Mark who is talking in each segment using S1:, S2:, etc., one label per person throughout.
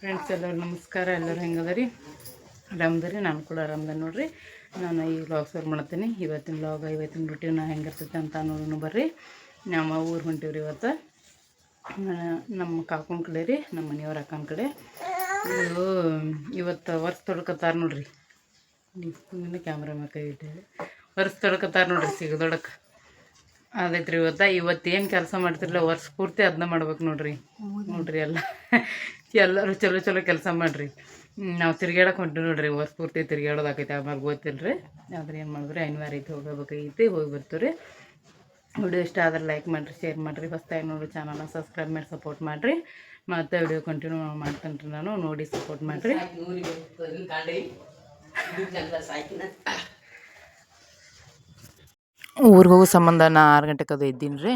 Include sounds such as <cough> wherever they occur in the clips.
S1: Friends, ಎಲ್ಲರೂ ನಮಸ್ಕಾರ, ಎಲ್ಲರೂ ಹೆಂಗದ ರೀ ಆರಾಮದ ನಾನು ಕೂಡ ಆರಾಮದ ನೋಡ್ರಿ. ನಾನು ಈ ವ್ಲಾಗ್ ಶುರು ಮಾಡ್ತೀನಿ. ಇವತ್ತಿನ ಲಾಗ್ ಇವತ್ತಿನ ರೂಟೀನ್ ಹೆಂಗಿರ್ತೈತೆ ಅಂತ ನೋಡೋಣ ಬರ್ರಿ. ನಮ್ಮ ಊರು ಹೊಂಟೀವಿ ರೀ ಇವತ್ತು ನಮ್ಮ ಕಾಕನ ಕಡೆ ರೀ, ನಮ್ಮ ಮನೆಯವ್ರ ಅಕ್ಕನ ಕಡೆ. ಇವತ್ತು ವರ್ಷ ತೊಡ್ಕತ್ತಾರ ನೋಡ್ರಿ. ನಿನ್ನ ಕ್ಯಾಮ್ರಾ ಕೈ ಇಟ್ಟಿರಿ ವರ್ಷ ತೊಡ್ಕತ್ತಾರ ನೋಡ್ರಿ ಸಿಗದೊಡಕ್ಕೆ ಅದೈತ್ರಿ ಇವತ್ತ. ಇವತ್ತು ಏನು ಕೆಲಸ ಮಾಡ್ತಿರಲ್ಲ ವರ್ಷ ಪೂರ್ತಿ ಅದನ್ನ ಮಾಡ್ಬೇಕು ನೋಡ್ರಿ. ನೋಡ್ರಿ ಎಲ್ಲ. ಎಲ್ಲರೂ ಚಲೋ ಚಲೋ ಕೆಲಸ ಮಾಡಿರಿ. ನಾವು ತಿರ್ಗ್ಯಾಡಕ್ಕೆ ಹೊಂಟು ನೋಡ್ರಿ ವರ್ಷ ಪೂರ್ತಿ ತಿರ್ಗ್ಯಾಡೋದಾಕೈತಿ ಆಮೇಲೆ ಗೊತ್ತಿಲ್ಲ ರೀ ಆದ್ರೆ ಏನು ಮಾಡಿದ್ರಿ ಅನಿವಾರ್ಯ ಐತಿ ಹೋಗಬೇಕೈತಿ ಹೋಗಿ ಬರ್ತೀವಿ ರೀ ವಿಡಿಯೋ ಇಷ್ಟ ಆದ್ರೆ ಲೈಕ್ ಮಾಡಿರಿ ಶೇರ್ ಮಾಡಿರಿ. ಹೊಸ್ದಾಗಿ ನೋಡಿ ಚಾನಲ್ನ ಸಬ್ಸ್ಕ್ರೈಬ್ ಮಾಡಿ ಸಪೋರ್ಟ್ ಮಾಡಿರಿ. ಮತ್ತೆ ವಿಡಿಯೋ ಕಂಟಿನ್ಯೂ ಮಾಡ್ತೇನೆ ರೀ ನಾನು ನೋಡಿ ಸಪೋರ್ಟ್ ಮಾಡಿರಿ. ಊರಿಗೆ ಹೋಗೋ ಸಂಬಂಧ ನಾ ಆರು ಗಂಟೆಗೆ ಅದು ಇದ್ದೀನಿ ರೀ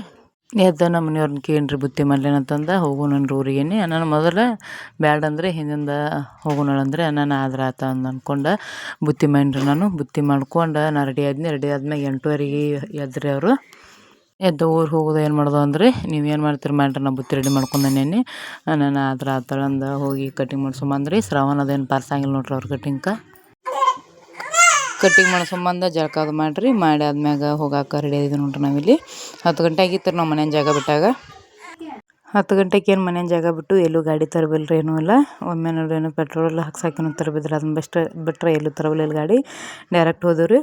S1: ಎದ್ದ ನಮ್ಮ ಮನೆಯವ್ರನ್ನ ಕೇಳ್ರಿ ಬುತ್ತಿ ಮಾಡ್ಲೇನಂತಂದ ಹೋಗೋಣ ಊರಿಗೇನೆ ನಾನು ಮೊದಲ ಬ್ಯಾಡ ಅಂದರೆ ಹಿಂದಿಂದ ಹೋಗೋಣ ಅಂದರೆ ನಾನು ಆದ್ರೆ ಆತ ಅಂದ್ ಅಂದ್ಕೊಂಡು ಬುತ್ತಿ ಮಾಡ್ರಿ ನಾನು, ಬುತ್ತಿ ಮಾಡ್ಕೊಂಡು ನಾನು ರೆಡಿ ಆದ್ನಿ. ರೆಡಿ ಆದ್ಮೇಲೆ ಎಂಟುವರೆಗೆ ಎದ್ರಿ ಅವರು. ಎದ್ದು ಊರು ಹೋಗೋದು ಏನು ಮಾಡೋದು ಅಂದರೆ, ನೀವು ಏನು ಮಾಡ್ತೀರಿ ಮಾಡ್ರಿ, ನಾ ಬುತ್ತಿ ರೆಡಿ ಮಾಡ್ಕೊಂಡೇನಿ ನಾನು ಆದ್ರೆ ಆತಳಂದ ಹೋಗಿ ಕಟಿಂಗ್ ಮಾಡ್ಸೊಂಬಂದ್ರಿ ಶ್ರವಣದೇನು ಪಾರ್ಸಂಗಿಲ್ಲ ನೋಡ್ರಿ ಅವ್ರ ಕಟಿಂಗ್ಕ ಕಟ್ಟಿಂಗ್ ಮಾಡೋ ಸಂಬಂಧ ಜಳಕ ಅದು ಮಾಡಿರಿ, ಮಾಡಿ ಆದ್ಮ್ಯಾಗ ಹೋಗಾಕ ರೆಡಿ ಆಗಿದ್ವಿ ನೋಡ್ರಿ ನಾವಿಲ್ಲಿ. ಹತ್ತು ಗಂಟೆ ಆಗಿತ್ತು ನಾವು ಮನೆಯ ಜಾಗ ಬಿಟ್ಟಾಗ. ಹತ್ತು ಗಂಟೆಗೆ ಏನು ಮನೆಯ ಜಾಗ ಬಿಟ್ಟು ಎಲ್ಲೂ ಗಾಡಿ ತರಬಿಲ್ರಿ ಏನೂ ಇಲ್ಲ. ಒಮ್ಮೆ ನೋಡ್ರಿ ಏನು ಪೆಟ್ರೋಲ್ ಎಲ್ಲ ಹಾಕ್ಸಾಕಿನೂ ತರಬಿದ್ರೆ ಅದನ್ನ ಬೆಸ್ಟ್ ಬಿಟ್ರೆ ಎಲ್ಲೂ ತರಬಲಿಲ್ಲ ಗಾಡಿ. ಡೈರೆಕ್ಟ್ ಹೋದವ್ರಿ.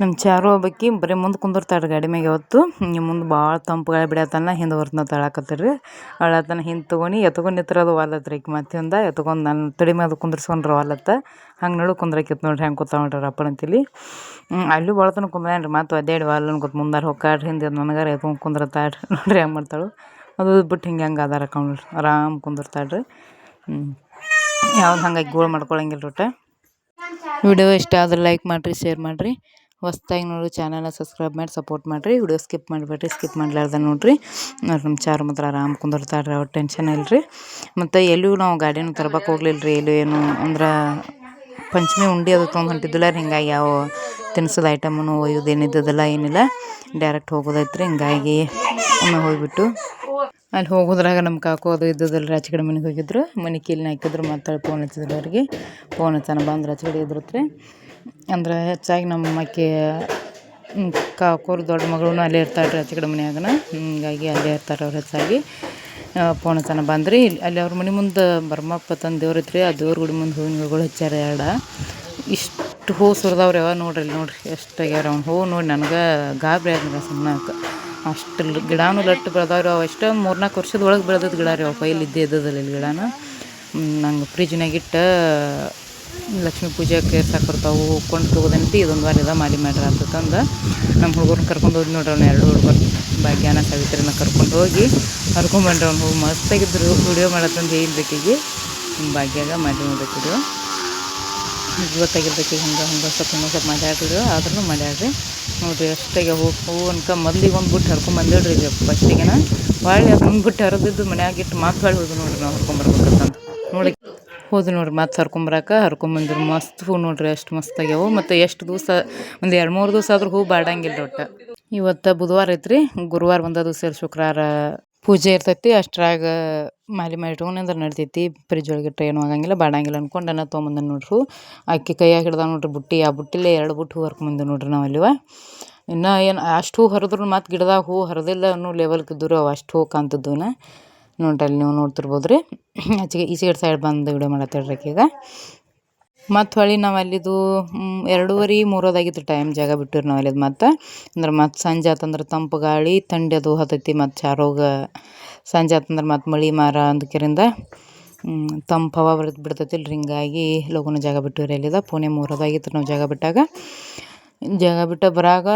S1: ನಮ್ಮ ಚಾರು ಒಬ್ಬಾಕಿ ಬರೀ ಮುಂದೆ ಕುಂದಿರ್ತಾಳೆ ಗಾಡಿ ಮ್ಯಾಗ ಯಾವತ್ತು. ಮುಂದೆ ಭಾಳ ತಂಪು ಗಾಳಿ ಬಿಡತ್ತಲ್ಲ ಹಿಂದೆ ಹೊರ್ತನ ತಳಕತ್ತೀರಿ. ಅಳತನ ಹಿಂದೆ ತೊಗೊಂಡು, ಎತ್ಕೊಂಡು ನಿತ್ರ ಅದು ವಾಲತ್ರಿ ಮತ್ತೆ ಹಿಂದ ಎತ್ಕೊಂಡು ನನ್ನ ತಡಿ ಮ್ಯಾಗ ಕುಂದಿರ್ಸ್ಕೊಂಡ್ರೆ ವಾಲತ್ತ. ಹಂಗೆ ನಡು ಕುಂದ್ರಕಿತ್ತು ನೋಡ್ರಿ ಹೆಂಗೆ ಕೂತಾವ <laughs> ನೋಡ್ರಿ ಅಪ್ಪನಂತಿಲಿ ಅಲ್ಲಿ ಕುಂದ್ರೇನು ರೀ ಮತ್ತು ಅದೇಡು ವಾಲ್ ಅನ್ಕೊತ ಮುಂದಾರ ಹೋಗಾಡ್ರಿ ಹಿಂದೆ ನನಗಾರ ಎತ್ಕೊಂಡು ಕುಂದ್ರತಾಳ್ರಿ. ನೋಡ್ರಿ ಹೆಂಗೆ ಮಾಡ್ತಾಳು. ಅದು ಬಿಟ್ಟು ಹಿಂಗೆ ಹೆಂಗೆ ಅದಾರ ಕೌಂಡ್ರಿ ಆರಾಮ್ ಕುಂದಿರ್ತಾಳ್ರಿ. ಯಾವ್ದು ಹಂಗಾಗಿ ಗೋಳು ಮಾಡ್ಕೊಳಂಗಿಲ್ಲ ಒಟ್ಟ. ವಿಡಿಯೋ ಇಷ್ಟ ಆದ್ರೆ ಲೈಕ್ ಮಾಡಿರಿ, ಶೇರ್ ಮಾಡಿರಿ. ಹೊಸ್ದಾಗಿ ನೋಡಿ ಚಾನಲ್ನ ಸಬ್ಸ್ಕ್ರೈಬ್ ಮಾಡಿ ಸಪೋರ್ಟ್ ಮಾಡಿರಿ. ವಿಡಿಯೋ ಸ್ಕಿಪ್ ಮಾಡಬೇಡ್ರಿ ಸ್ಕಿಪ್ ಮಾಡ್ಲಾರ್ದೆ ನೋಡಿರಿ. ನಮ್ಮ ಚಾರ್ ಮಾತ್ರ ಆರಾಮ್ ಕುಂದಿರ್ತಾಳ್ರಿ, ಅವ್ರು ಟೆನ್ಷನ್ ಇಲ್ಲರಿ ಮತ್ತು ಎಲ್ಲೂ ನಾವು ಗಾಡಿನೂ ತರ್ಬೇಕು ಹೋಗ್ಲಿಲ್ಲ ರೀ ಎಲ್ಲೂ ಏನು ಅಂದ್ರೆ ಪಂಚಮಿ ಉಂಡೆ ಅದು ತೊಗೊಂಡು ಹೊಂಟಿದ್ದಿಲ್ಲ ರೀ, ಹಿಂಗಾಗಿ ಯಾವ ತಿನ್ಸೋದು ಐಟಮನ್ನು ಒಯ್ಯೋದು ಏನಿದ್ದದಲ್ಲ ಏನಿಲ್ಲ. ಡೈರೆಕ್ಟ್ ಹೋಗೋದೈತ್ರಿ, ಹಿಂಗಾಗಿ ಒಮ್ಮೆ ಹೋಗ್ಬಿಟ್ಟು ಅಲ್ಲಿ ಹೋಗೋದ್ರಾಗ ನಮ್ಮ ಕಾಕು ಅದು ಇದ್ದದಲ್ಲ ಆಚೆ ಕಡೆ ಮನೆಗೆ ಹೋಗಿದ್ರು. ಮನೆ ಕೀಲಿನ ಹಾಕಿದ್ರು ಮತ್ತೆ ಫೋನ್ ಹಚ್ಚಿದ್ರು ಅವ್ರಿಗೆ. ಫೋನ್ ಹಚ್ಚಾನ ಬಂದ್ರೆ ಆಚೆ ಕಡೆ ಇದ್ರತ್ರಿ ಅಂದ್ರೆ ಹೆಚ್ಚಾಗಿ ನಮ್ಮ ಅಕ್ಕಿ ಕಾಕೋರು ದೊಡ್ಡ ಮಗಳು ಅಲ್ಲೇ ಇರ್ತಾಳೆ ರೀ ಆಚೆ ಕಡೆ ಮನ್ಯಾಗನ. ಹಿಂಗಾಗಿ ಅಲ್ಲೇ ಇರ್ತಾರೆ ಅವ್ರು ಹೆಚ್ಚಾಗಿ. ಪೋಣತನ ಬಂದ್ರಿ. ಅಲ್ಲಿ ಅವ್ರ ಮನೆ ಮುಂದೆ ಬರ್ಮಪ್ಪ ತಂದು ದೇವ್ರ ಐತ್ರಿ. ಆ ದೇವ್ರ ಗುಡಿ ಮುಂದೆ ಹೂವಿನ ಗಿಡಗಳು ಹಚ್ಚಾರ ಎರಡು. ಇಷ್ಟು ಹೂ ಸುರಿದವ್ರು ಯಾವ ನೋಡ್ರಿ ಇಲ್ಲಿ ನೋಡ್ರಿ. ಎಷ್ಟು ಆಗ್ಯಾರ ಅವ್ನು ಹೂ ನೋಡಿ ನನಗೆ ಗಾಬರಿ ಆದ್ರೆ ಸುಮ್ಮನೆ ಅಷ್ಟು ಗಿಡಾನು ಲಟ್ಟು ಬೆಳೆದವ್ರಿ ಅವು. ಎಷ್ಟೋ ಮೂರ್ನಾಲ್ಕು ವರ್ಷದ ಒಳಗೆ ಬೆಳೆದದ್ದು ಗಿಡ ರೀ ಅವು. ಪೈಲ್ ಇದ್ದೇ ಇದ್ದದಲ್ಲಿ ಇಲ್ಲಿ ಗಿಡನ ನಂಗೆ ಫ್ರಿಜ್ನಾಗಿಟ್ಟು ಲಕ್ಷ್ಮೀ ಪೂಜೆಗೆ ಸಾಕರ್ತಾವು ಕೊಂಡು ತಗೋದಂತಿ ಇದೊಂದು ವಾರ ಇದ ಮಾಡಿ ಮಾಡ್ರಿ ಅಂತ ತಂದು. ನಮ್ಮ ಹುಡುಗರನ್ನ ಕರ್ಕೊಂಡು ಹೋಗಿ ನೋಡ್ರಿ, ಅವ್ನು ಎರಡು ಹುಡುಗರು ಭಾಗ್ಯಾನ ಸಾವಿತ್ರಿನ ಕರ್ಕೊಂಡು ಹೋಗಿ ಹರ್ಕೊಂಬಂಡ್ರಿ ಅವ್ನು ಹೋಗಿ ಮಸ್ತಾಗಿದ್ರು, ವಿಡಿಯೋ ಮಾಡತ್ತಂದು ಹೇಳ್ಬೇಕಿಗೆ ಭಾಗ್ಯಾಗ ಮಾಡಿ ನೋಡ್ಬೇಕಿದ್ರು ಗೊತ್ತಾಗಿರ್ತೈತಿ ಹಂಗೆ ಹಂಗೆ, ಸ್ವಲ್ಪ ಸ್ವಲ್ಪ ಮಾಡ್ಯಾಡ್ರಿ ಆದ್ರೂ ಮಾಡ್ಯಾಡ್ರಿ ನೋಡಿರಿ, ಅಷ್ಟಾಗೆ ಹೂ ಹೂ ಅನ್ಕ ಮೊದ್ಲಿಗೆ ಒಂದು ಬಿಟ್ಟು ಹರ್ಕೊಂಬಂದಿಡ್ರಿ ಈಗ ಫಸ್ಟಿಗೆನ. ಹೊಳ್ಳಿ ಮುಂದೆ ಬಿಟ್ಟು ಹರಿದಿದ್ದು ಮನ್ಯಾಗ ಇಟ್ಟು ಮತ್ತೆ ಹೊಳ್ಳಿ ಹೋದ್ವಿ ನೋಡ್ರಿ, ನಾವು ಹರ್ಕೊಂಬರ್ಬೇಕಂತ ನೋಡಿ ಹೋದ್ವಿ ನೋಡ್ರಿ ಮತ್ತೆ ಹರ್ಕೊಂಬರಾಕ, ಹರ್ಕೊಂಬಂದಿರು ಮಸ್ತ್ ಹೂ ನೋಡ್ರಿ ಅಷ್ಟು ಮಸ್ತ್ ಆಗ್ಯಾವು. ಮತ್ತು ಎಷ್ಟು ದಿವಸ, ಒಂದು ಎರಡು ಮೂರು ದಿವಸ ಆದ್ರೂ ಹೂ ಬಾಡಂಗಿಲ್ಲ ಒಟ್ಟು. ಇವತ್ತು ಬುಧವಾರ ಐತ್ರಿ, ಗುರುವಾರ ಬಂದ ದಿವಸ ಶುಕ್ರವಾರ ಪೂಜೆ ಇರ್ತೈತಿ. ಅಷ್ಟ್ರಾಗ ಮಾಲಿ ಮಾಡಿ ಇಟ್ಕೊಂಡಂದ್ರೆ ನಡಿತೈತಿ ಫ್ರಿಜ್ ಒಳಗೆ ಇಟ್ಟರೆ ಏನು ಆಗಂಗಿಲ್ಲ, ಬಾಡಂಗಿಲ್ಲ ಅನ್ಕೊಂಡು ಅನ್ನ ತೊಗೊಂಬಂದ ನೋಡ್ರಿ ಅಕ್ಕಿ ಕೈಯಾಗ ಹಿಡ್ದ ನೋಡ್ರಿ ಬುಟ್ಟಿ, ಆ ಬುಟ್ಟಿಲೇ ಎರಡು ಬುಟ್ಟು ಹೂ ಹರ್ಕೊಂಬಂದು ನೋಡ್ರಿ ನಾವು ಅಲ್ಲಿವ. ಇನ್ನು ಏನು ಅಷ್ಟು ಹೂ ಹರಿದ್ರು ಮತ್ತು ಗಿಡದಾಗ ಹೂ ಹರಿದಿಲ್ಲ ಅನ್ನೋ ಲೆವೆಲ್ಗೆ ಇದ್ದರು ಅವು, ಅಷ್ಟು ಹೂ ಕಾಣ್ತಿದ್ದುನ. ನೋಡ್ರಿ ನೀವು ನೋಡ್ತಿರ್ಬೋದು ರೀ. ಆಚೆಗೆ ಈ ಸೈಡ್ ಸೈಡ್ ಬಂದು ವಿಡಿಯೋ ಮಾಡತ್ತೇಳ್ರಿ ಈಗ ಮತ್ತು ಹೊಳಿ ನಾವು ಅಲ್ಲಿದು ಎರಡೂವರೆ, ಮೂರೋದಾಗಿತ್ತು ಟೈಮ್ ಜಾಗ ಬಿಟ್ಟಿರಿ ನಾವು ಅಲ್ಲಿದು ಮತ್ತು. ಅಂದ್ರೆ ಮತ್ತು ಸಂಜೆ ಆತಂದ್ರೆ ತಂಪು ಗಾಳಿ ತಂಡಿ ಅದು ಹತ್ತೈತಿ ಮತ್ತು ಚಾರೋಗ. ಸಂಜೆ ಆತಂದ್ರೆ ಮತ್ತು ಮಳಿ ಮಾರ ಅಂದಕಿರಿಂದ ತಂಪು ಹವಾ ಬಿಡ್ ಬಿಡ್ತೈತಿಲ್ಲ ಹಿಂಗಾಗಿ ಲಗುನ ಜಾಗ ಬಿಟ್ಟಿರಿ ಅಲ್ಲಿದ. ಪುಣೆ ಮೂರೋದಾಗಿತ್ತು ನಾವು ಜಾಗ ಬಿಟ್ಟಾಗ. ಜಾಗ ಬಿಟ್ಟ ಬರಾಗ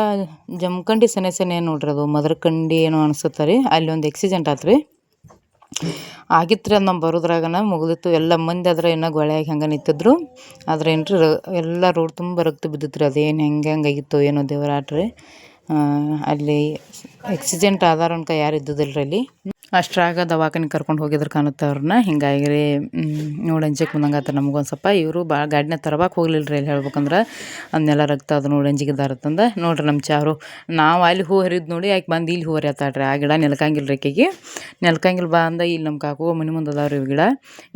S1: ಜಮ್ಕಂಡಿ ಸನೆ ಸನೆ ನೋಡ್ರಿ ಅದು. ಮದರ್ಕಂಡಿ ಏನೋ ಅನಿಸುತ್ತೆ ರೀ. ಅಲ್ಲಿ ಒಂದು ಎಕ್ಸಿಡೆಂಟ್ ಆತು ರೀ ಆಗಿತ್ತು ರೀ ಅದು ನಮ್ಮ ಬರೋದ್ರಾಗನ ಮುಗಿದಿತ್ತು. ಎಲ್ಲ ಮಂದಿ ಆದ್ರೆ ಇನ್ನು ಗೊಳೆಯಾಗಿ ಹೆಂಗೆ ನಿಂತಿದ್ರು. ಆದ್ರೆ ಏನು ರೀ, ಎಲ್ಲ ರೋಡ್ ತುಂಬ ರಕ್ತ ಬಿದ್ದಿತ್ತು ಅದೇನು ಹೆಂಗೆ ಹೆಂಗೆ ಆಗಿತ್ತು ಏನೋ ದೇವ್ರ ಆಟ ರೀ ಅಲ್ಲಿ ಆಕ್ಸಿಡೆಂಟ್ ಆದಾರ ಅನ್ಕ ಯಾರು ಇದ್ದಿದ್ದಿಲ್ಲ ರೀ ಅಲ್ಲಿ. ಅಷ್ಟ್ರಾಗ ದವಾಖಾನೆ ಕರ್ಕೊಂಡು ಹೋಗಿದ್ರು ಕಾಣುತ್ತೆ ಅವ್ರನ್ನ. ಹಿಂಗಾಗಿ ರೀ ನೋಡಿ ಅಂಜಿಕೆ ಬಂದಂಗೆ ಆತ ನಮ್ಗೊಂದು ಸ್ವಲ್ಪ ಇವರು ಭಾಳ ಗಾಡಿನ ತರಬಾಕ್ ಹೋಗ್ಲಿಲ್ಲ ರೀ ಅಲ್ಲಿ ಹೇಳ್ಬೇಕಂದ್ರೆ. ಅದನ್ನೆಲ್ಲ ರಕ್ತ ಅದು ನೋಡಿ ಅಂಜಿಕಿದಾರತ್ತಂದ ನೋಡ್ರಿ ನಮ್ಮ ಚಾರು. ನಾವು ಅಲ್ಲಿ ಹೂ ಹರಿದ್ ನೋಡಿ ಆಕೆ ಬಂದು ಇಲ್ಲಿ ಹೂ ಹರಿಯತ್ತಾಳ್ರಿ ಆ ಗಿಡ ನೆಲ್ಕಂಗಿಲ್ಲ ರೀ ಆಕೆಗೆ. ನೆಲ್ಕಂಗಿಲ್ಲ ಬಾ ಅಂದ ಇಲ್ಲಿ ನಮ್ಮ ಕಾಕು ಮನೆ ಮುಂದೆ ಅದಾವ್ರಿ ಇವು ಗಿಡ.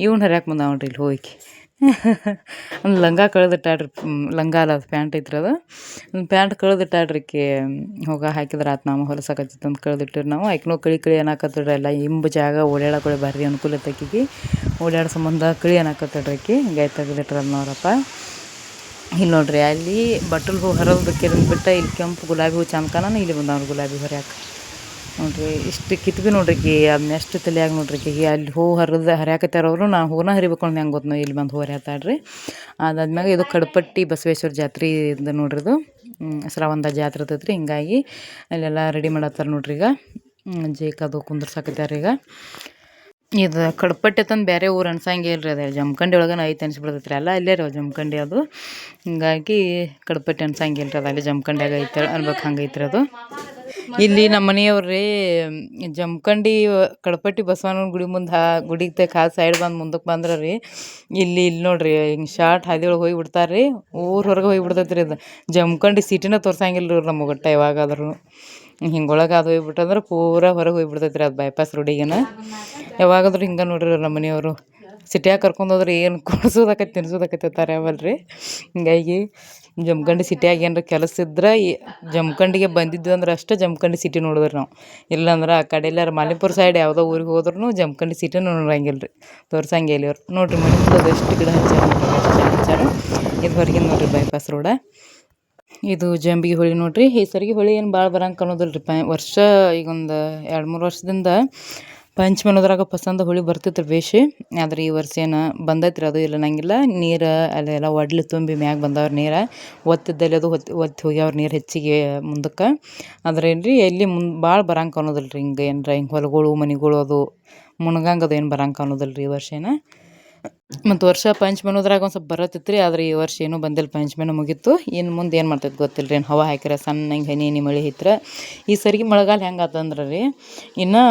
S1: ಇವ್ನ ಹರಿಯಾಕೆ ಬಂದಾವನ್ರಿ ಇಲ್ಲಿ ಹೋಗಿ. <laughs> ಒಂದು ಲಂಗ ಕಳೆದಿಟ್ಟಾಡ್ರಿ ಲಂಗ ಅಲ್ಲ, ಅದು ಪ್ಯಾಂಟ್ ಐತ್ರಿ ಅದು. ಒಂದು ಪ್ಯಾಂಟ್ ಕಳೆದಿಟ್ಟಾಡ್ರಿ ಕೆ, ಹೋಗ ಹಾಕಿದ್ರೆ ಆತು ನಾವು ಹೊಲಸಾಕತ್ತಿತ್ತು ಅಂತ ಕಳೆದಿಟ್ಟಿರಿ ನಾವು. ಆಕ್ನೋ ಕಳಿ ಕಳಿ ಅನ್ನಕತ್ತಿಡ್ರಿ ಎಲ್ಲ. ಇಂಬು ಜಾಗ ಓಡಾಡಕೊಳ್ಳಿ ಭಾರಿ ಅನುಕೂಲ ತಕ್ಕಿಗೆ ಓಡಾಡೋ ಸಂಬಂಧ ಕಳಿ ಅನ್ನಕತ್ತಿಡ್ರಿ ಗಾಯ ಹಿಂಗಾಗಿ ತೆಗೆದಿಟ್ರ ನೋಡಪ್ಪ. ಇಲ್ಲಿ ನೋಡ್ರಿ ಅಲ್ಲಿ ಬಟ್ಟಲು ಹೂ ಹರಿದ್ಬೇಕಿರಂದ್ ಬಿಟ್ಟು ಇಲ್ಲಿ ಕೆಂಪು ಗುಲಾಬಿ ಹೂ ಚಂದ ಕಾಣನ ಇಲ್ಲಿ ಬಂದವ್ರು ಗುಲಾಬಿ ಹೊರ್ಯಾಕೆ. ನೋಡ್ರಿ, ಇಷ್ಟು ಕಿತ್ಬಿ ನೋಡ್ರಿ ಅದನ್ನ ಎಷ್ಟು ತಲೆಯಾಗ ನೋಡ್ರಿ ಕಿ, ಅಲ್ಲಿ ಹೂ ಹರಿದ, ಹರ್ಯಾಕತ್ತಾರವರು ನಾನು ಹೂನ ಹರಿಬೇಕು ಅಂದ್ರೆ ಹೆಂಗೆ ಗೊತ್ತು ಇಲ್ಲಿ ಬಂದು ಹೂ ಹರಿಯತ್ತಾಳ್ರಿ ಅದಾದ್ಮ್ಯಾಗ ಇದು ಕಡಪಟ್ಟಿ ಬಸವೇಶ್ವರ ಜಾತ್ರೆ ಇದು. ನೋಡ್ರಿದು ಶ್ರಾವಣದ ಜಾತ್ರೆ ಇರ್ತೈತ್ರಿ, ಹಿಂಗಾಗಿ ಅಲ್ಲೆಲ್ಲ ರೆಡಿ ಮಾಡತ್ತಾರೆ ನೋಡ್ರಿ ಈಗ. ಜೇಕ್ ಅದು ಕುಂದ್ರಸಾಕತ್ತಾರೆ ಈಗ. ಇದು ಕಡಪಟ್ಟಿ ತಂದು ಬೇರೆ ಊರು ಅನ್ಸಂಗೆ ಇಲ್ರಿ, ಅದು ಜಮಖಂಡಿ ಒಳಗನ ಐತೆ ಅನ್ಸ್ಬಿಡ್ತೈತ್ರಿ, ಅಲ್ಲ ಇಲ್ಲೇ ರೀ ಜಮಖಂಡಿ ಅದು. ಹಿಂಗಾಗಿ ಕಡಪಟ್ಟಿ ಅನ್ಸಂಗಿಲ್ಲ ರೀ ಅದು ಅಲ್ಲಿ ಜಮಖಂಡ್ಯಾಗ ಐತೆ ಅನ್ಬೇಕು ಹಂಗೈತ್ರಿ ಅದು. ಇಲ್ಲಿ ನಮ್ಮ ಮನೆಯವ್ರಿ ಜಮಖಂಡಿ ಕಡಪಟ್ಟಿ ಬಸವಣ್ಣನ ಗುಡಿ ಮುಂದೆ ಗುಡಿ ಆ ಸೈಡ್ ಬಂದು ಮುಂದಕ್ಕೆ ಬಂದ್ರೆ ರೀ ಇಲ್ಲಿ ಇಲ್ಲಿ ನೋಡ್ರಿ, ಹಿಂಗೆ ಶಾರ್ಟ್ ಹಾದಿ ಒಳಗೆ ಹೋಗಿ ಬಿಡ್ತಾರೆ ರೀ ಊರ ಹೊರಗೆ ಹೋಗಿ ಬಿಡ್ತೈತೆ ರೀ ಅದು ಜಮಖಂಡಿ ಸಿಟಿನ ತೋರ್ಸಂಗಿಲ್ಲ ರೀ ನಮಗೆ ಒಟ್ಟು ಯಾವಾಗಾದ್ರೂ. ಹಿಂಗೆ ಒಳಗೆ ಅದು ಹೋಗ್ಬಿಟ್ಟಂದ್ರೆ ಪೂರ ಹೊರಗೆ ಹೋಗಿ ರೀ ಅದು ಬೈಪಾಸ್ ರೋಡಿಗೆನ ಯಾವಾಗಾದ್ರೂ ಹಿಂಗೆ ನೋಡ್ರಿ ನಮ್ಮ ಮನೆಯವರು. ಸಿಟಿಯಾಗ ಕರ್ಕೊಂಡು ಹೋದ್ರೆ ಏನು ಕೊಡ್ಸೋದಾಕೈತಿ, ತಿನ್ಸೋದಾಕೈತಿ ಅಂತಾರೆ ಅವಲ್ರಿ ಹಿಂಗಾಗಿ ಜಮಖಂಡಿ ಸಿಟಿಯಾಗ ಏನಾರ ಕೆಲಸ ಇದ್ರೆ ಈ ಜಮಖಂಡಿಗೆ ಬಂದಿದ್ವಿ ಅಂದ್ರೆ ಅಷ್ಟೇ ಜಮಖಂಡಿ ಸಿಟಿ ನೋಡಿದ್ರಿ ನಾವು. ಇಲ್ಲಾಂದ್ರೆ ಆ ಕಡೆ ಎಲ್ಲಾರ ಮಾಲಿಪುರ ಸೈಡ್ ಯಾವುದೋ ಊರಿಗೆ ಹೋದ್ರೂ ಜಮಖಂಡಿ ಸಿಟಿ ನೋಡಂಗಿಲ್ಲ ರೀ ತೋರ್ಸಂಗೆ ಇಲ್ಲಿ ನೋಡ್ರಿ ಮನೆ ಮುಂದೆ ಎಷ್ಟು ಗಿಡ ಹಚ್ಚಾರ ನೋಡ್ರಿ ಇದು ಹೊರಗಿನ ನೋಡ್ರಿ ಬೈಪಾಸ್ ರೋಡ ಇದು ಜಂಬಿಗೆ ಹೊಳಿ ನೋಡ್ರಿ. ಈ ಸರಿಗೆ ಹೊಳಿ ಏನು ಭಾಳ ಬರಂಗೆ ಕಾಣೋದಿಲ್ಲ ರೀ ವರ್ಷ ಈಗ ಒಂದು ಎರಡು ಮೂರು ವರ್ಷದಿಂದ ಪಂಚಮಿ ಅನ್ನೋದ್ರಾಗ ಪಸಂದ ಹುಳಿ ಬರ್ತಿತ್ತು ಬೇಷಿ. ಆದ್ರೆ ಈ ವರ್ಷ ಏನು ಬಂದೈತ್ರಿ ಅದು ಇಲ್ಲ, ನಂಗಿಲ್ಲ. ನೀರು ಅಲ್ಲೆಲ್ಲ ಒಡ್ಲಿ ತುಂಬಿ ಮ್ಯಾಗ ಬಂದವ್ರ ನೀರು. ಒತ್ತಿದ್ದಲ್ಲಿ ಅದು ಒತ್ತಿ ಒತ್ತಿ ಹೋಗ್ಯಾವ್ರ ನೀರು ಹೆಚ್ಚಿಗೆ ಮುಂದಕ್ಕೆ. ಆದ್ರೆ ಏನ್ರಿ, ಎಲ್ಲಿ ಮುಂದೆ ಭಾಳ ಬರಂಗೆ ಅನ್ನೋದಿಲ್ಲ ರೀ ಹಿಂಗೆ ಏನರ ಹಿಂಗೆ ಹೊಲಗಳು, ಮನೆಗಳು ಅದು ಮುಣ್ಗಂಗೆ ಏನು ಬರಂಗೆ ಅನ್ನೋದಿಲ್ಲ ರೀ ಈ ವರ್ಷ ಏನು. ಮತ್ತು ವರ್ಷ ಪಂಚಮಿ ಅನ್ನೋದ್ರಾಗ ಒಂದು ಸ್ವಲ್ಪ ಬರತ್ತಿತ್ತು ರೀ ಆದ್ರೆ ಈ ವರ್ಷ ಏನೂ ಬಂದಿಲ್ಲ. ಪಂಚಮಿನೂ ಮುಗೀತು. ಇನ್ನು ಮುಂದೆ ಏನು ಮಾಡ್ತೈತೆ ಗೊತ್ತಿಲ್ಲ ರೀ ಏನು ಹವಾ ಹಾಕಿರ ಸಣ್ಣ ಹಿಂಗೆ ಹನಿ ಹನಿ ಮಳೆ ಐತ್ರ ಈ ಸರಿಗೆ ಮಳೆಗಾಲ ಹೆಂಗೆ ಆತಂದ್ರೆ ರೀ ಇನ್ನು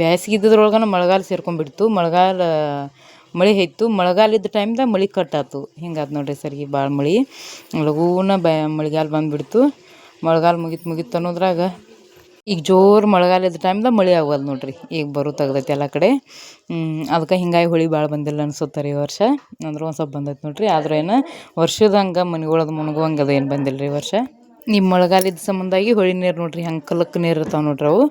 S1: ಬ್ಯಾಸ್ಗೆ ಇದ್ದಿದ್ರೊಳಗನ ಮಳೆಗಾಲ ಸೇರ್ಕೊಂಡ್ಬಿಡ್ತು. ಮಳೆಗಾಲ, ಮಳೆ ಐತು ಮಳೆಗಾಲ ಇದ್ದ ಟೈಮ್ದಾಗ ಮಳೆ ಕಟ್ಟಾತು ಹಿಂಗಾತು ನೋಡ್ರಿ ಸರಿಗೆ ಭಾಳ ಮಳೆ. ಲಘೂನ ಬ್ಯಾ, ಮಳೆಗಾಲ ಬಂದುಬಿಡ್ತು. ಮಳೆಗಾಲ ಮುಗೀತು ಮುಗೀತು ಅನ್ನೋದ್ರಾಗ ಈಗ ಜೋರು ಮಳೆಗಾಲದ ಟೈಮ್ದಾಗ ಮಳೆ ಆಗೋದು ನೋಡ್ರಿ. ಈಗ ಬರೋ ತೆಗ್ದೈತಿ ಎಲ್ಲ ಕಡೆ. ಅದಕ್ಕೆ ಹಿಂಗಾಗಿ ಹುಳಿ ಭಾಳ ಬಂದಿಲ್ಲ ಅನ್ಸುತ್ತೆ ರೀ ಈ ವರ್ಷ. ಅಂದ್ರೆ ಒಂದು ಸ್ವಲ್ಪ ಬಂದೈತೆ ನೋಡ್ರಿ. ಆದ್ರೆ ಏನು ವರ್ಷದಂಗೆ ಮನೆಗಳದು ಮುನ್ಗುವಂಗೆ ಅದು ಏನು ಬಂದಿಲ್ಲ ರೀ ಈ ವರ್ಷ. ಈ ಮಳೆಗಾಲದ ಸಂಬಂಧಾಗಿ ಹೊಳಿ ನೀರು ನೋಡ್ರಿ, ಹಂಗೆ ನೀರು ಇರ್ತಾವೆ ನೋಡ್ರಿ ಅವು.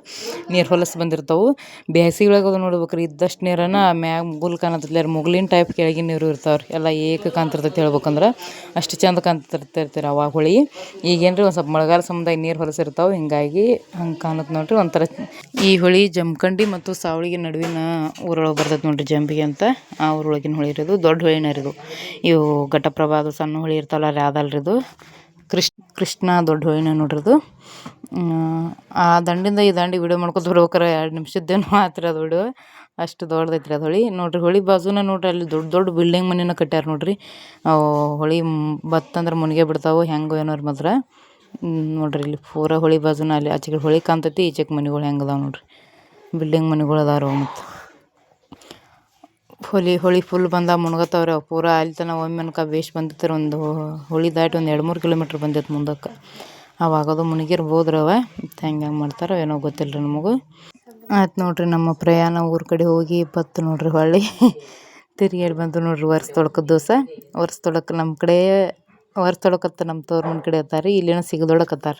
S1: ನೀರು ಹೊಲಸು ಬಂದಿರ್ತಾವೆ. ಬೇಸಿಗೆ ಒಳಗೆ ಅದು ನೋಡ್ಬೇಕು ರೀ ಇದ್ದಷ್ಟು ನೀರನ್ನು ಮ್ಯಾಗ ಮುಗುಲ್ ಕಾಣತ್ತಲ್ಲ ಮುಗುಲಿನ ಟೈಪ್ ಕೆಳಗಿನ ನೀರು ಇರ್ತಾವೆ ರೀ ಎಲ್ಲ ಏಕ ಕಾಣ್ತಿರ್ತೈತೆ ಹೇಳ್ಬೇಕಂದ್ರೆ. ಅಷ್ಟು ಚಂದ ಕಾಣ್ತಿರ್ತಿರ್ತೀರಿ ಅವಾಗ ಹೊಳಿ. ಈಗೇನು ರೀ ಒಂದು ಸ್ವಲ್ಪ ಮಳೆಗಾಲ ಸಂಬಂಧ ನೀರು ಹೊಲಸಿರ್ತಾವೆ ಹಿಂಗಾಗಿ ಹಂಗೆ ಕಾಣುತ್ತೆ ನೋಡ್ರಿ ಒಂಥರ. ಈ ಹೊಳಿ ಜಮಖಂಡಿ ಮತ್ತು ಸಾವಳಿಗೆ ನಡುವಿನ ಊರೊಳಗೆ ಬರ್ತೈತೆ ನೋಡ್ರಿ ಜಂಬಿಗೆ ಅಂತ. ಆ ಊರೊಳಗಿನ ಹೊಳಿ ಇರೋದು ದೊಡ್ಡ ಹೊಳಿನ ಇರೋದು ಇವು ಘಟಪ್ರಭಾ ಅದು ಸಣ್ಣ ಹೊಳಿ ಇರ್ತಾವಲ್ಲ ರೀ, ಅದಲ್ರಿ ಇದು. ಕೃಷ್ಣ ಕೃಷ್ಣ ದೊಡ್ಡ ಹೋಯ್ನ ನೋಡ್ರಿ ಅದು ಆ ದಂಡಿಂದ ಈ ದಂಡಿ ವಿಡಿಯೋ ಮಾಡ್ಕೊತ ಬರ್ಬೇಕಾರೆ, ಎರಡು ನಿಮಿಷದ್ದೇನು ಮಾತ್ರ ಅದು ವಿಡಿಯೋ. ಅಷ್ಟು ದೊಡ್ಡದೈತೆ ರೀ ಅದು ಹೊಳಿ. ನೋಡ್ರಿ, ಹೊಳಿ ಬಾಜುನ ನೋಡ್ರಿ, ಅಲ್ಲಿ ದೊಡ್ಡ ದೊಡ್ಡ ಬಿಲ್ಡಿಂಗ್ ಮನೆನ ಕಟ್ಟ್ಯಾರ ನೋಡ್ರಿ. ಹೊಳಿ ಬತ್ತಂದ್ರೆ ಮುನಿಗೆ ಬಿಡ್ತಾವೆ, ಹೆಂಗೆ ಏನೋ ಮಾತ್ರ. ನೋಡ್ರಿ, ಇಲ್ಲಿ ಪೂರ ಹೊಳಿ ಬಾಜುನ ಅಲ್ಲಿ ಆಚೆ ಹೊಳಿ ಕಾಣ್ತೈತಿ ಈಚೆಗೆ ಮನೆಗಳು ಹೆಂಗದಾವೆ ನೋಡ್ರಿ. ಬಿಲ್ಡಿಂಗ್ ಮನೆಗಳು ಅದಾವ ಮತ್ತು. ಹೊಳಿ ಹೊಳಿ ಫುಲ್ ಬಂದಾಗ ಮುಣ್ಗತ್ತವ್ರಿ ಅವು ಪೂರ ಅಲ್ಲಿ ತನಕ ಒಮ್ಮೆ ಅನ್ಕ ಬೇಷ್ ಬಂದಿತ್ತು ಒಂದು ಹೊಳಿ ದಾಟಿ ಒಂದು ಎರಡು ಮೂರು ಕಿಲೋಮೀಟ್ರ್ ಬಂದಿತ್ತು ಮುಂದಕ್ಕೆ. ಅವಾಗದು ಅದು ಮುಳುಗಿರ್ಬೋದು ರೀ ಅವ ಹೆಂಗೆ ಹೆಂಗೆ ಮಾಡ್ತಾರೋ ಏನೋ ಗೊತ್ತಿಲ್ಲ ರೀ ನಮಗೂ. ಆಯ್ತು ನೋಡ್ರಿ, ನಮ್ಮ ಪ್ರಯಾಣ ಊರ ಕಡೆ ಹೋಗಿ ಬತ್ತು ನೋಡ್ರಿ ಹೊಳ್ಳಿ. ತಿರ್ಗಾಡಿ ಬಂತು ನೋಡ್ರಿ, ವರ್ಷ ತೊಳ್ಕದ ದಿವಸ. ವರ್ಷ ತೊಳಕ್ಕೆ ನಮ್ಮ ಕಡೆ, ವರ್ಷ ತೊಳಕತ್ತ ನಮ್ಮ ತೋರ್ಮನ ಮನೆ ಕಡೆ ಅತ್ತಾರ ರೀ ಇಲ್ಲೇನೋ ಸಿಗದೊಳಕತ್ತಾರ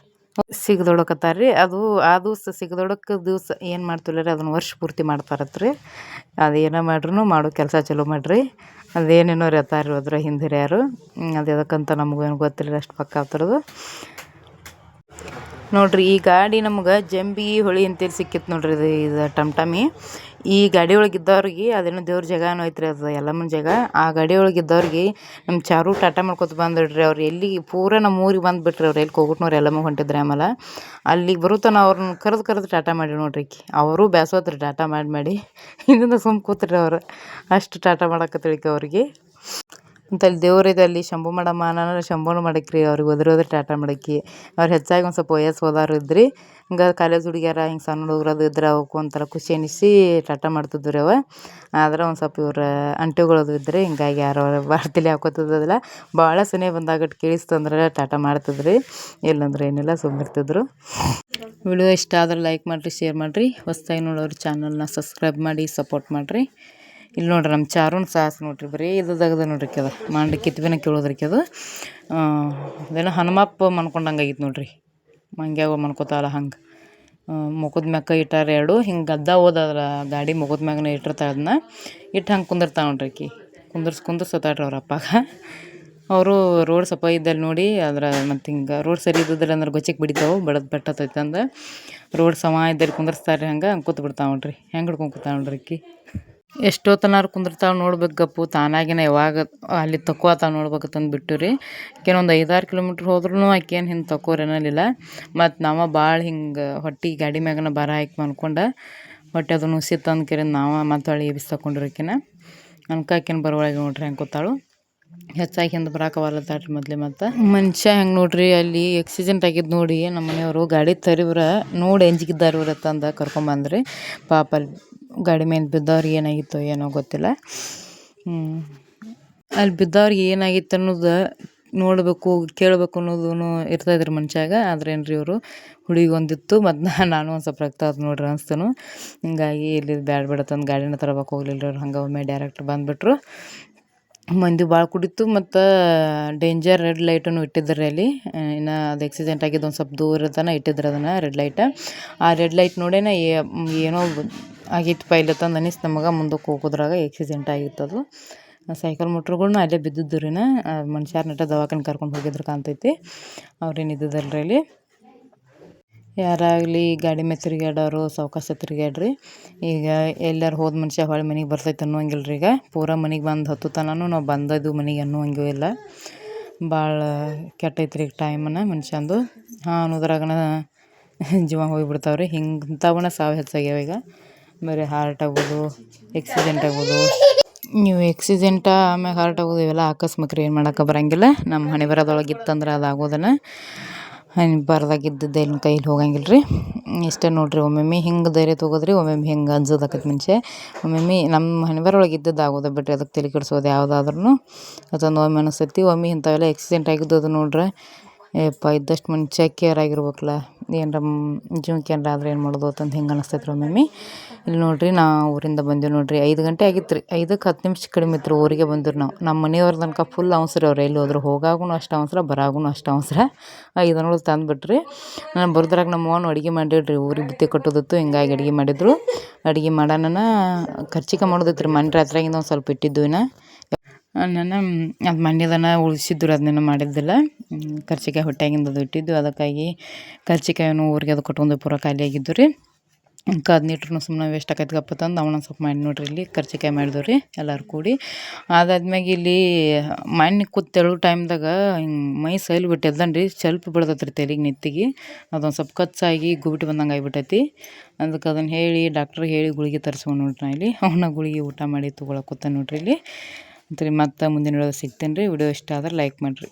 S1: ಸಿಗದೊಳಕತ್ತಾರ ರೀ ಅದು, ಆ ದಿವಸ ಸಿಗದೊಳಕ ದಿವಸ ಏನು ಮಾಡ್ತಿಲ್ಲ ರೀ, ಅದನ್ನು ವರ್ಷ ಪೂರ್ತಿ ಮಾಡ್ತಾರತ್ರಿ. ರೀ ಅದು ಏನೇ ಮಾಡ್ರೂ ಮಾಡೋ ಕೆಲಸ ಚಲೋ ಮಾಡಿರಿ. ಅದೇನೇನೋ ರೀ ಅತ್ತಾರ್ರಿ ಅದ್ರ ಹಿಂದೆ ಹಿರಿಯರು ಅದು ಎದಕ್ಕಂತ ನಮಗೂ ಏನು ಗೊತ್ತಿಲ್ಲ ಅಷ್ಟು ಪಕ್ಕ ಆಗ್ತಿರೋದು ನೋಡ್ರಿ, ಈ ಗಾಡಿ ನಮ್ಗೆ ಜಂಬಿ ಹೊಳಿ ಅಂತೇಳಿ ಸಿಕ್ಕಿತ್ತು ನೋಡ್ರಿ ಇದು ಇದು ಟಮ್ ಟಮಿ ಈ ಗಾಡಿ ಒಳಗೆ ಇದ್ದವ್ರಿಗೆ ಅದೇನೋ ದೇವ್ರ ಜಾಗನೋ ಐತ್ರಿ ಅದು ಎಲ್ಲಮ್ಮನ ಜಾಗ. ಆ ಗಾಡಿ ಒಳಗೆ ಇದ್ದವ್ರಿಗೆ ನಮ್ಮ ಚಾರು ಟಾಟಾ ಮಾಡ್ಕೊತ ಬಂದಿಡ್ರಿ ಅವ್ರು ಎಲ್ಲಿ ಪೂರ ನಮ್ಮ ಊರಿಗೆ ಬಂದುಬಿಟ್ರಿ ಅವ್ರು ಎಲ್ಲಿ ಕೋಗುಟ್ನವ್ರು ಎಲ್ಲಮ್ಮ ಹೊಂಟಿದ್ರಿ ಆಮೇಲೆ. ಅಲ್ಲಿಗೆ ಬರುತ್ತಾನ ಅವ್ರನ್ನ ಕರೆದು ಕರೆದು ಟಾಟಾ ಮಾಡಿ ನೋಡ್ರಿ ಅವರು ಬೇಸೋತ್ರಿ ಟಾಟಾ ಮಾಡಿ ಮಾಡಿ. ಹಿಂದಿಂದ ಸುಮ್ಮ ಕೂತ್ರಿ ಅವ್ರು. ಅಷ್ಟು ಟಾಟಾ ತಿಳಿಕೆ ಅವ್ರಿಗೆ. ಮತ್ತು ಅಲ್ಲಿ. ಶಂಭು ಮಾಡಮ್ಮ ನಾನು ಶಂಭುನು ಮಾಡಕ್ರಿ. ಅವ್ರಿಗೆ ಹೋದ್ರೆ ಹೋದ್ರೆ ಟಾಟಾ ಮಾಡಕ್ಕಿ ಅವ್ರು ಹೆಚ್ಚಾಗಿ ಒಂದು ಸ್ವಲ್ಪ ವಯಸ್ಸು ಹೋದವ್ರು ಇದ್ರಿ. ಹಿಂಗೆ ಕಾಲೇಜ್ ಹುಡುಗಿಯರ ಹಿಂಗೆ ಸಣ್ಣ ಹುಡುಗ್ರು ಅದು ಇದ್ರೆ ಅವಕ್ಕೆ ಒಂಥರ ಖುಷಿ ಅನಿಸಿ ಟಾಟಾ ಮಾಡ್ತಿದ್ವಿ ಅವ ಆದ್ರೆ ಒಂದು ಸ್ವಲ್ಪ ಇವ್ರ ಅಂಟಿಗಳದು ಇದ್ರಿ. ಹಿಂಗಾಗಿ ಯಾರು ಬಾರ್ತಿಲಿ ತಲೆ ಹಾಕೋತಿದ್ದಿಲ್ಲ ಭಾಳ ಸನೇ ಬಂದಾಗ ಕೇಳಿಸ್ತಂದ್ರೆ ಟಾಟಾ ಮಾಡ್ತಿದ್ರಿ. ಇಲ್ಲಂದ್ರೆ ಏನಿಲ್ಲ ಸುಮ್ಮಿರ್ತಿದ್ರು ವಿಡಿಯೋ ಇಷ್ಟ ಆದ್ರೆ ಲೈಕ್ ಮಾಡಿರಿ ಶೇರ್ ಮಾಡಿರಿ. ಹೊಸ್ದಾಗಿ ನೋಡೋರು ಚಾನಲ್ನ ಸಬ್ಸ್ಕ್ರೈಬ್ ಮಾಡಿ ಸಪೋರ್ಟ್ ಮಾಡಿರಿ. ಇಲ್ಲಿ ನೋಡ್ರಿ ನಮ್ಮ ಚಾರುನ್ ಸಾಸ್ ನೋಡ್ರಿ, ಬರೀ ಇದು ತೆಗ್ದ ನೋಡ್ರಿ ಕೆದ ಮಂಡಿ ಕಿತ್ಬಿನ ಕೇಳೋದ್ರಿ ಅದು. ಅದೇನೋ ಹನುಮಪ್ಪ ಮನ್ಕೊಂಡಂಗೆ ಆಗಿತ್ತು ನೋಡ್ರಿ. ಮಂಗ್ಯಾವ ಮನ್ಕೋತಾವಲ್ಲ ಹಂಗೆ. ಮುಖದ ಮ್ಯಾಗ ಕೈ ಇಟ್ಟಾರ ಎರಡು, ಹಿಂಗೆ ಗದ್ದ ಹೋದದ್ರ ಗಾಡಿ ಮುಖದ ಮ್ಯಾಗನ ಇಟ್ಟಿರ್ತಾಳೆ ಅದನ್ನ. ಇಟ್ಟು ಹಂಗೆ ಕುಂದಿರ್ತಾವೆ ನೋಡ್ರಿ ಆಕಿ ಕುಂದರ್ಸ್ ಕುಂದರ್ಸ್ ಅವ್ರ ಅಪ್ಪಾಗ. ಅವರು ರೋಡ್ ಸಪ್ಪ ಇದ್ದಲ್ಲಿ ನೋಡಿ ಅದರ ಮತ್ತು ಹಿಂಗೆ ರೋಡ್ ಸರಿ ಇದ್ದಿದ್ದಿಲ್ಲ ಅಂದ್ರೆ ಗೊಚ್ಚಿಗೆ ಬಿಡಿತಾವೆ ಬಡದ್ ಬೆಟ್ಟತೈತೆ ಅಂದ. ರೋಡ್ ಸಮ ಇದ್ದಲ್ಲಿ ಕುಂದರ್ಸ್ತಾರೆ ಹಂಗೆ ಹಂಗೆ ಕೂತ್ಬಿಡ್ತಾವೆ ನೋಡ್ರಿ. ಹೆಂಗೆ ಹಿಡ್ಕೊಂಡು ಕೂತಾವೆ ನೋಡ್ರಿ ಆಕಿ ತನಾರು ಕುಂದಿರ್ತಾಳೆ ನೋಡ್ಬೇಕು ಗಪ್ಪು. ತಾನಾಗಿನ ಯಾವಾಗ ಅಲ್ಲಿ ತಕ್ಕೋತಾವ ನೋಡ್ಬೇಕಂತಂದು ಬಿಟ್ಟು ರೀ ಒಂದು ಐದಾರು ಕಿಲೋಮೀಟ್ರ್ ಹೋದ್ರೂ ಆಕೇನು ಹಿಂಗೆ ತಕ್ಕೋರ್ ಅನ್ನಲಿಲ್ಲ ಮತ್ತು ನಾವು ಭಾಳ ಹಿಂಗೆ ಹೊಟ್ಟೆ ಗಾಡಿ ಮ್ಯಾಗನ ಬರ ಹಾಕಿ ಮನ್ಕೊಂಡು ಹೊಟ್ಟೆ ಅದು ನುಸಿ ಅಂದ್ ಕೇರಿ ನಾವು ಮತ್ತು ಹೊಳ್ಳಿ ಎಬ್ಬಿಸಿ ತಕೊಂಡ್ರಿ ಆಕಿನ. ಅನ್ಕಾಕಿನ ಬರೋಳಗೆ ನೋಡ್ರಿ ಹೆಂಗೆ ಕೂತಾಳು. ಹೆಚ್ಚಾಗಿ ಹಿಂದೆ ಬರಾಕವಲ್ಲತ್ತಾಳ್ರಿ ಮೊದಲೇ ಮತ್ತು. ಮನುಷ್ಯ ಹೆಂಗೆ ನೋಡ್ರಿ ಅಲ್ಲಿ ಆಕ್ಸಿಡೆಂಟ್ ಆಗಿದ್ದು ನೋಡಿ ನಮ್ಮ ಮನೆಯವರು ಗಾಡಿ ತರಿವ್ರ, ನೋಡಿ ಅಂಜಿಕಿದ್ದಾರೆ ಇವ್ರ ತಂದು ಕರ್ಕೊಂಬಂದ್ರಿ. ಪಾಪ ಅಲ್ಲಿ ಗಾಡಿ ಮೇಲೆ ಬಿದ್ದವ್ರಿಗೆ ಏನಾಗಿತ್ತು ಏನೋ ಗೊತ್ತಿಲ್ಲ. ಅಲ್ಲಿ ಬಿದ್ದವ್ರಿಗೆ ಏನಾಗಿತ್ತು ಅನ್ನೋದು ನೋಡಬೇಕು, ಕೇಳಬೇಕು ಅನ್ನೋದು ಇರ್ತಾಯಿದ್ರು ಮನುಷ್ಯಾಗ. ಆದ್ರೆ ಏನು ರೀ ಇವರು ಹುಡುಗಿ ಒಂದಿತ್ತು, ಮತ್ತು ನಾನು ಒಂದು ಸ್ವಲ್ಪ ರಕ್ತ ಅದು ನೋಡ್ರಿ ಅನಿಸ್ತನು. ಹಿಂಗಾಗಿ ಇಲ್ಲಿ ಬ್ಯಾಡ ಬೇಡ ತಂದು ಗಾಡಿನ ತರಬೇಕು ಹೋಗ್ಲಿಲ್ಲ ರೀ ಅವ್ರು. ಹಂಗೆ ಒಮ್ಮೆ ಡೈರೆಕ್ಟ್ ಬಂದುಬಿಟ್ರು. ಮಂದಿ ಭಾಳ ಕುಡಿತು, ಮತ್ತು ಡೇಂಜರ್ ರೆಡ್ ಲೈಟನ್ನು ಇಟ್ಟಿದ್ರು ರೀ ಅಲ್ಲಿ. ಇನ್ನು ಅದು ಆಕ್ಸಿಡೆಂಟ್ ಆಗಿದ್ದು ಒಂದು ಸ್ವಲ್ಪ ದೂರ ತನಕ ಇಟ್ಟಿದ್ರು ಅದನ್ನು ರೆಡ್ ಲೈಟ ಆ ರೆಡ್ ಲೈಟ್ ನೋಡೇನ ಏನೋ ಆಗಿತ್ತು ಪೈಲತ್ತಂದು ಅನಿಸ್ ನಮಗೆ ಮುಂದಕ್ಕೆ ಹೋಗೋದ್ರಾಗ ಆಕ್ಸಿಡೆಂಟ್ ಆಗಿತ್ತು ಅದು. ಸೈಕಲ್ ಮೋಟ್ರ್ಗಳನ್ನ ಅಲ್ಲೇ ಬಿದ್ದಿದ್ದು ರೀ ಮನುಷ್ಯರ ನಟ ದವಾಖಾನೆ ಕರ್ಕೊಂಡು ಹೋಗಿದ್ರು ಕಾಣ್ತೈತಿ. ಅವ್ರೇನು ಇದ್ದದಲ್ರಿ ರೀ ಅಲ್ಲಿ. ಯಾರಾಗಲಿ ಗಾಡಿ ಮೇಲೆ ತಿರುಗಾಡೋರು ಸಾವ್ಕಾಶ ತಿರುಗಾಡ್ರಿ ಈಗ ಎಲ್ಲರೂ ಹೋದ ಮನುಷ್ಯ ಹೊಳೆ ಮನೆಗೆ ಬರ್ತೈತೆ ಅನ್ನೋಂಗಿಲ್ಲ ರೀ ಈಗ. ಪೂರ ಮನೆಗೆ ಬಂದು ಹತ್ತು ತನೂ ನಾವು ಬಂದದ್ದು ಮನೆಗೆ ಅನ್ನುವಂಗೂ ಇಲ್ಲ. ಭಾಳ ಕೆಟ್ಟೈತೆ ರೀ ಟೈಮನ್ನು ಮನುಷ್ಯಂದು. ಹಾಂ ಅನ್ನೋದ್ರಾಗನ ಜೀವ ಹೋಗಿಬಿಡ್ತಾವ್ರಿ. ಹಿಂಗೆ ಇಂಥವನ್ನ ಸಾವು ಹೆಚ್ಚಾಗ್ಯಾವ ಈಗ. ಬರೀ ಹಾರ್ಟ್ ಆಗೋದು ಎಕ್ಸಿಡೆಂಟ್ ಆಗೋದು. ನೀವು ಎಕ್ಸಿಡೆಂಟ ಆಮೇಲೆ ಹಾರ್ಟ್ ಆಗೋದು, ಇವೆಲ್ಲ ಆಕಸ್ಮಿಕ ಏನು ಮಾಡೋಕೆ ಬರೋಂಗಿಲ್ಲ. ನಮ್ಮ ಹಣೆ ಬರೋದೊಳಗೆ ಇತ್ತಂದ್ರೆ ಅದು ಆಗೋದನ್ನ ಬರ್ದಾಗಿದ್ದದ್ದು ಏನು ಕೈಲಿ ಹೋಗಂಗಿಲ್ಲ ರೀ ಇಷ್ಟೇ ನೋಡಿರಿ, ಒಮ್ಮೊಮ್ಮೆ ಹಿಂಗೆ ಧೈರ್ಯ ತೊಗೋದ್ರಿ, ಒಮ್ಮೊಮ್ಮೆ ಹಿಂಗೆ ಅಂಜೋದಾಕೈತೆ ಮುಂಚೆ. ಒಮ್ಮೊಮ್ಮೆ ನಮ್ಮ ಹಣೆ ಬರೋಳಗೆ ಇದ್ದದ್ದು ಆಗೋದು ಬಿಟ್ಟರೆ ಅದಕ್ಕೆ ತಲೆ ಕೆಡಿಸೋದು ಯಾವುದಾದ್ರೂ ಅದೊಂದು ಒಮ್ಮೆ ಅನಿಸ್ತೈತಿ, ಒಮ್ಮೆ ಇಂಥವೆಲ್ಲ ಆಕ್ಸಿಡೆಂಟ್ ಆಗಿದ್ದು ಅದು ನೋಡ್ರೆ. ಯಪ್ಪ ಇದ್ದಷ್ಟು ಮುಂಚೆ ಕೇರ್ ಆಗಿರ್ಬೇಕಲ್ಲ ಏನರ ಜೀವಕ್ಕೆ ಏನಾರ ಆದ್ರೆ ಏನು ಮಾಡೋದು ಅಂತಂದು ಹಿಂಗೆ ಅನಿಸ್ತೈತೆ ರೀ ಒಮ್ಮೊಮ್ಮೆ ಇಲ್ಲಿ ನೋಡಿರಿ, ನಾ ಊರಿಂದ ಬಂದೀವಿ ನೋಡಿರಿ, ಐದು ಗಂಟೆ ಆಗಿತ್ತು ರೀ ಐದಕ್ಕೆ ಹತ್ತು ನಿಮಿಷ ಕಡಿಮೆ ಇತ್ತು ಊರಿಗೆ ಬಂದ್ರು ನಾವು. ನಮ್ಮ ಮನೆಯವ್ರ ತನಕ ಫುಲ್ ಅವಸರ ಅವ್ರು. ಎಲ್ಲಿ ಹೋದ್ರು ಹೋಗಾಗೂ ಅಷ್ಟು ಅವಸರ ಬರಾಗೂ ಅಷ್ಟು ಅವಸರ. ಐದು ತಂದು ತಂದುಬಿಟ್ರಿ. ನಾನು ಬರ್ದ್ರಾಗ ನಮ್ಮ ಅವ್ನು ಅಡುಗೆ ಮಾಡಿಡ್ರಿ ಊರಿಗೆ ಬುತ್ತಿ ಕಟ್ಟೋದಿತ್ತು, ಹಿಂಗಾಗಿ ಅಡುಗೆ ಮಾಡಿದ್ರು. ಅಡುಗೆ ಮಾಡೋಣ ಖರ್ಚಿಗೆ ಮಾಡೋದಿತ್ತು ರೀ ಮನೆ ರಾತ್ರಿಯಾಗಿಂದ ಒಂದು ಸ್ವಲ್ಪ ಇಟ್ಟಿದ್ದು ಇನ್ನು ನಾನು ಅದು ಮಂಡ್ಯದನ ಉಳಿಸಿದ್ರು ಅದನ್ನೇನು ಮಾಡಿದ್ದಿಲ್ಲ. ಕರ್ಚಿಕಾಯಿ ಹೊಟ್ಟೆಗಿಂದ ಅದು ಇಟ್ಟಿದ್ದು. ಅದಕ್ಕಾಗಿ ಕರ್ಚಿಕಾಯನ್ನು ಊರಿಗೆ ಅದು ಕೊಟ್ಕೊಂಡು ಪೂರ ಖಾಲಿ ಆಗಿದ್ದು ರೀ. ನೀಟ್ರೂ ಸುಮ್ಮನೆ ವೇಸ್ಟ್ ಆಕೈತೆ ಗಪ್ಪ ತಂದು, ಅವನ ಸ್ವಲ್ಪ ಮಾಡಿ ನೋಡ್ರಿ ಇಲ್ಲಿ ಕರ್ಚಿಕಾಯಿ ಮಾಡಿದ್ವು ರೀ, ಎಲ್ಲರೂ ಕೂಡಿ. ಅದಾದ್ಮ್ಯಾಗ ಇಲ್ಲಿ ಮಣ್ಣು ಕೂತೆಳು ಟೈಮ್ದಾಗ ಹಿಂಗೆ ಮೈ ಸೈಲ್ ಬಿಟ್ಟು ಎದ್ದನ್ ರೀ ಸ್ವಲ್ಪ ಬೀಳ್ತೈತೆ ರೀ ತಲೆಗೆ ನೆತ್ತಿಗೆ. ಅದೊಂದು ಸ್ವಲ್ಪ ಕಚ್ಚಾಗಿ ಗುಬಿಟ್ಟು ಬಂದಂಗೆ ಆಗಿಬಿಟ್ಟೈತಿ. ಅದಕ್ಕೆ ಅದನ್ನು ಹೇಳಿ ಡಾಕ್ಟ್ರಿಗೆ ಹೇಳಿ ಗುಳಿಗೆ ತರಿಸ್ಕೊಂಡು ನೋಡ್ರಿ ಇಲ್ಲಿ. ಅವನ ಗುಳಿಗೆ ಊಟ ಮಾಡಿ ತೊಗೊಳಕ್ಕೆ ಕೂತ ನೋಡ್ರಿ ಇಲ್ಲಿ. ಮತ್ತು ಮತ್ತೆ ಮುಂದಿನ ವಿಡಿಯೋದಾಗ ಸಿಗ್ತೇನೆ ರೀ ವಿಡಿಯೋ ಇಷ್ಟ ಆದ್ರೆ ಲೈಕ್ ಮಾಡಿರಿ.